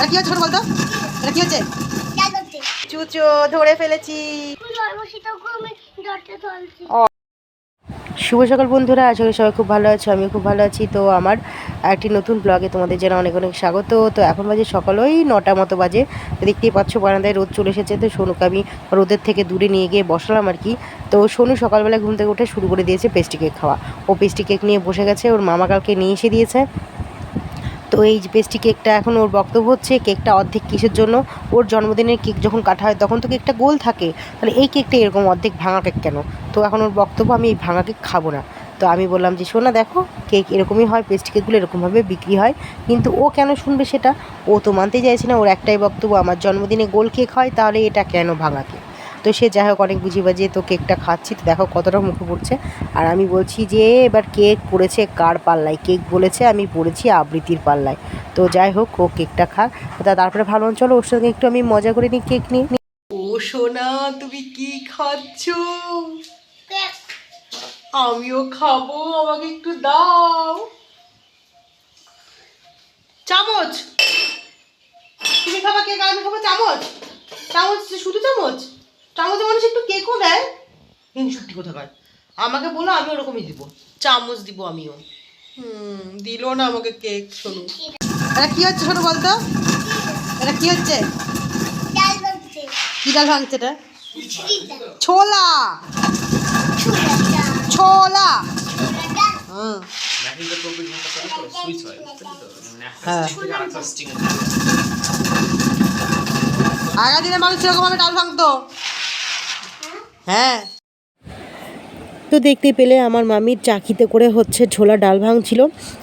এটা কি হচ্ছে বলতো? এটা কি হচ্ছে? চুচো ধরে ফেলেছি। শুভ সকাল বন্ধুরা আশা করি সবাই খুব ভালো আছো আমি খুব ভালো আছি। তো আমার একটি নতুন ব্লগে তোমাদের যেন অনেক অনেক স্বাগত। তো এখন বাজে সকাল ওই নটা মতো বাজে। দেখতেই পাচ্ছ বারান্দায় রোদ চলে এসেছে। তো সোনুকে আমি রোদের থেকে দূরে নিয়ে গিয়ে বসালাম আর কি। তো সোনু সকালবেলা ঘুম থেকে উঠে শুরু করে দিয়েছে পেস্টি কেক খাওয়া। ও পেস্টি কেক নিয়ে বসে গেছে ওর মামা কালকে নিয়ে এসে দিয়েছে। তো এই পেস্টি কেকটা এখন ওর বক্তব্য হচ্ছে কেকটা অর্ধেক কিসের জন্য? ওর জন্মদিনের কেক যখন কাটা হয় তখন তো কেকটা গোল থাকে। তাহলে এই কেকটা এরকম অর্ধেক ভাঙা কেক কেন? তো এখন ওর বক্তব্য, আমি এই ভাঙা কেক খাব না। তো আমি বললাম যে, শোনা দেখো, কেক এরকমই হয় পেস্টি কেকগুলো এরকমভাবে বিক্রি হয়। কিন্তু ও কেন শুনবে সেটা? ও তো মানতে চাইছে না, ওর একটাই বক্তব্য, আমার জন্মদিনে গোল কেক হয়, তাহলে এটা কেন ভাঙা কেক? তো সে যাই হোক, অনেক বুঝি বাজিয়ে তো কেকটা খাচ্ছি। তো দেখো কতটা মুখে পড়ছে। আর আমি বলছি যে, এবার কেক পড়েছে কার পাল্লায়? কেক বলেছে, আমি পড়েছি আবৃত্তির পাল্লায়। তো যাই হোক, ও কেকটা খাক। তা তারপরে ভালো চলো ওর সঙ্গে একটু আমি মজা করে নিই কেক নিয়ে। ও সোনা, তুমি কি খাচ্ছ? আমিও খাব, আমাকে একটু দাও। চামচ! তুমি খাবা কেক, আমি খাব চামচ। চামচ, শুধু চামচ? চামচে মানুষ একটু কেকও দেয়। সত্যি কোথাকার আমাকে বলো আমি ওরকমই দিব। চামচ দিব আমিও। হুম দিল না আমাকে কেক শোনো। এটা কি হচ্ছে শোনো বলতো? এটা কি হচ্ছে? কি ডাল ভাঙছে এটা? ছোলা। ছোলা। হয়। আগের দিনে মানুষ এরকমভাবে ডাল ভাঙতো? হ্যাঁ তো দেখতে পেলে আমার মামির চাকিতে করে হচ্ছে ছোলা ডাল ভাঙছিল।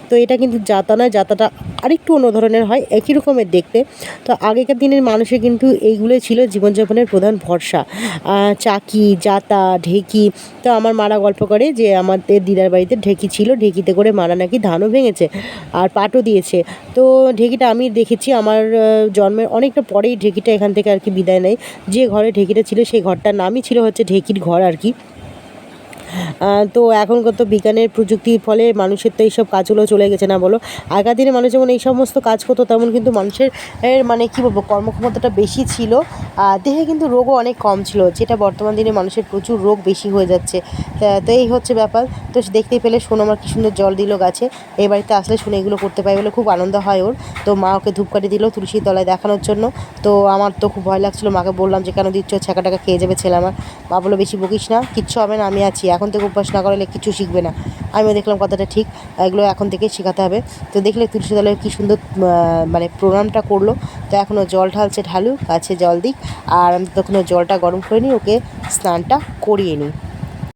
তো এটা কিন্তু জাতা নয় জাতাটা আরেকটু অন্য ধরনের হয়, একই রকমের দেখতে। তো আগেকার দিনের মানুষের কিন্তু এইগুলোই ছিল জীবনযাপনের প্রধান ভরসা। চাকি জাতা ঢেকি। তো আমার মারা গল্প করে যে আমাদের দিদার বাড়িতে ঢেকি ছিল, ঢেকিতে করে মারা নাকি ধানও ভেঙেছে আর পাটও দিয়েছে। তো ঢেকিটা আমি দেখেছি, আমার জন্মের অনেকটা পরেই ঢেকিটা এখান থেকে আর কি বিদায় নেয়। যে ঘরে ঢেকিটা ছিল, সেই ঘরটার নামই ছিল হচ্ছে ঢেকির ঘর আর কি। তো এখনকার তো বিজ্ঞানের প্রযুক্তির ফলে মানুষের তো এইসব কাজগুলো চলে গেছে না বলো? আগের দিনে মানুষ যেমন এই সমস্ত কাজ করতো, তেমন কিন্তু মানুষের, এর মানে কী বলব, কর্মক্ষমতাটা বেশি ছিল। দেহে কিন্তু রোগও অনেক কম ছিল, যেটা বর্তমান দিনে মানুষের প্রচুর রোগ বেশি হয়ে যাচ্ছে। তা- এই হচ্ছে ব্যাপার। তো দেখতেই পেলে শোনো আমার কী সুন্দর জল দিল গাছে। এই বাড়িতে আসলে শুনে এগুলো করতে পাই বলে খুব আনন্দ হয় ওর। তো মা ওকে ধূপকাঠি দিল তুলসীর তলায় দেখানোর জন্য। তো আমার তো খুব ভয় লাগছিল, মাকে বললাম যে, কেন দিচ্ছ? ছ্যাঁকা টাকা খেয়ে যাবে ছেলে আমার। মা বলল, বেশি বকিস না, কিচ্ছু হবে না, আমি আছি এখন থেকে অভ্যাস না করলে কিছু শিখবে না। আমিও দেখলাম কথাটা ঠিক, এগুলো এখন থেকেই শেখাতে হবে। তো দেখলে তুলসী তলায় কী সুন্দর মানে প্রণামটা করল। তো এখনও জল ঢালছে ঢালু, গাছে জল দিক। আর আমি তখনও জলটা গরম করে নিই, ওকে স্নানটা করিয়ে নিই।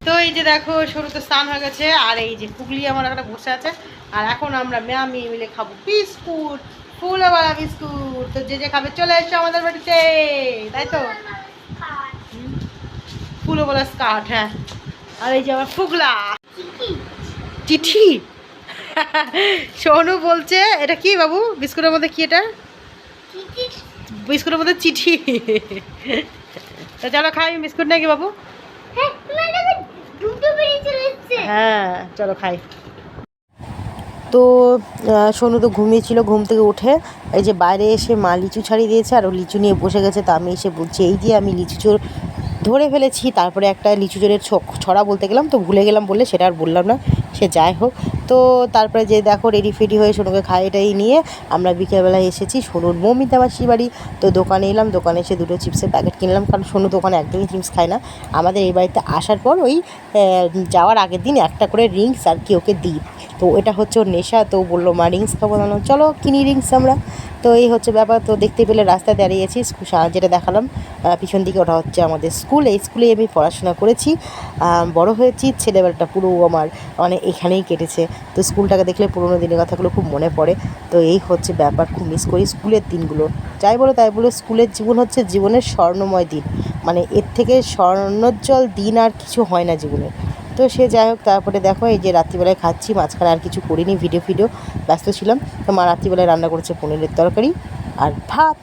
তো এই যে দেখো শুরুতে স্নান হয়ে গেছে, আর এই যে পুগলি আমার একটা বসে আছে। আর এখন আমরা ম্যামি মিলে খাব বিস্কুট, ফুলওয়ালা বিস্কুট। তো যে যে খাবে চলে এসছো আমাদের বাড়িতে, তাই তো? ফুলওয়ালা স্কার্ট হ্যাঁ। আর এই যে আমার ফুগলা। চিঠি। সোনু বলছে এটা কি বাবু? বিস্কুটের মধ্যে কি এটা? বিস্কুটের মধ্যে চিঠি। তা চলো খাই বিস্কুট নাকি বাবু? হ্যাঁ চলে হ্যাঁ চলো খাই। তো সোনু তো ঘুমিয়েছিল ঘুম থেকে উঠে এই যে বাইরে এসে মা লিচু ছাড়িয়ে দিয়েছে আর ও লিচু নিয়ে বসে গেছে তা আমি এসে বলছি এই যে আমি লিচু চোর ধরে ফেলেছি, তারপরে একটা লিচু জোরের ছড়া বলতে গেলাম, তো ভুলে গেলাম বলে সেটা আর বললাম না। সে যাই হোক তো তারপরে যে দেখো রেডি ফেডি হয়ে সোনুকে খাইটাই নিয়ে আমরা বিকেলবেলায় এসেছি সোনুর মমিতা বাড়ি। তো দোকানে এলাম, দোকানে এসে দুটো চিপসের প্যাকেট কিনলাম, কারণ সোনু দোকানে একদমই চিপস খায় না। আমাদের এই বাড়িতে আসার পর ওই যাওয়ার আগের দিন একটা করে রিংস আর কি ওকে দিই। তো এটা হচ্ছে ওর নেশা, তো বলল, মা রিংস খাব। না চলো কিনি রিংস আমরা। তো এই হচ্ছে ব্যাপার, তো দেখতে পেলে রাস্তায় দাঁড়িয়েছি যেটা দেখালাম পিছন দিকে ওটা হচ্ছে আমাদের স্কুল। এই স্কুলে আমি পড়াশোনা করেছি। বড় হয়েছি, ছেলেবেলাটা পুরো আমার মানে এখানেই কেটেছে। তো স্কুলটাকে দেখলে পুরোনো দিনের কথাগুলো খুব মনে পড়ে। তো এই হচ্ছে ব্যাপার, খুব মিস করি স্কুলের দিনগুলো। যাই বলো, তাই বলো স্কুলের জীবন হচ্ছে জীবনের স্বর্ণময় দিন। মানে এর থেকে স্বর্ণোজ্জ্বল দিন আর কিছু হয় না জীবনে। তো সে যাই হোক, তারপরে দেখো, এই যে রাত্রিবেলায় খাচ্ছি, মাঝখানে আর কিছু করিনি ভিডিও ফিডিও ব্যস্ত ছিলাম। তো মা রাত্রিবেলায় রান্না করেছে পনিরের তরকারি আর ভাত।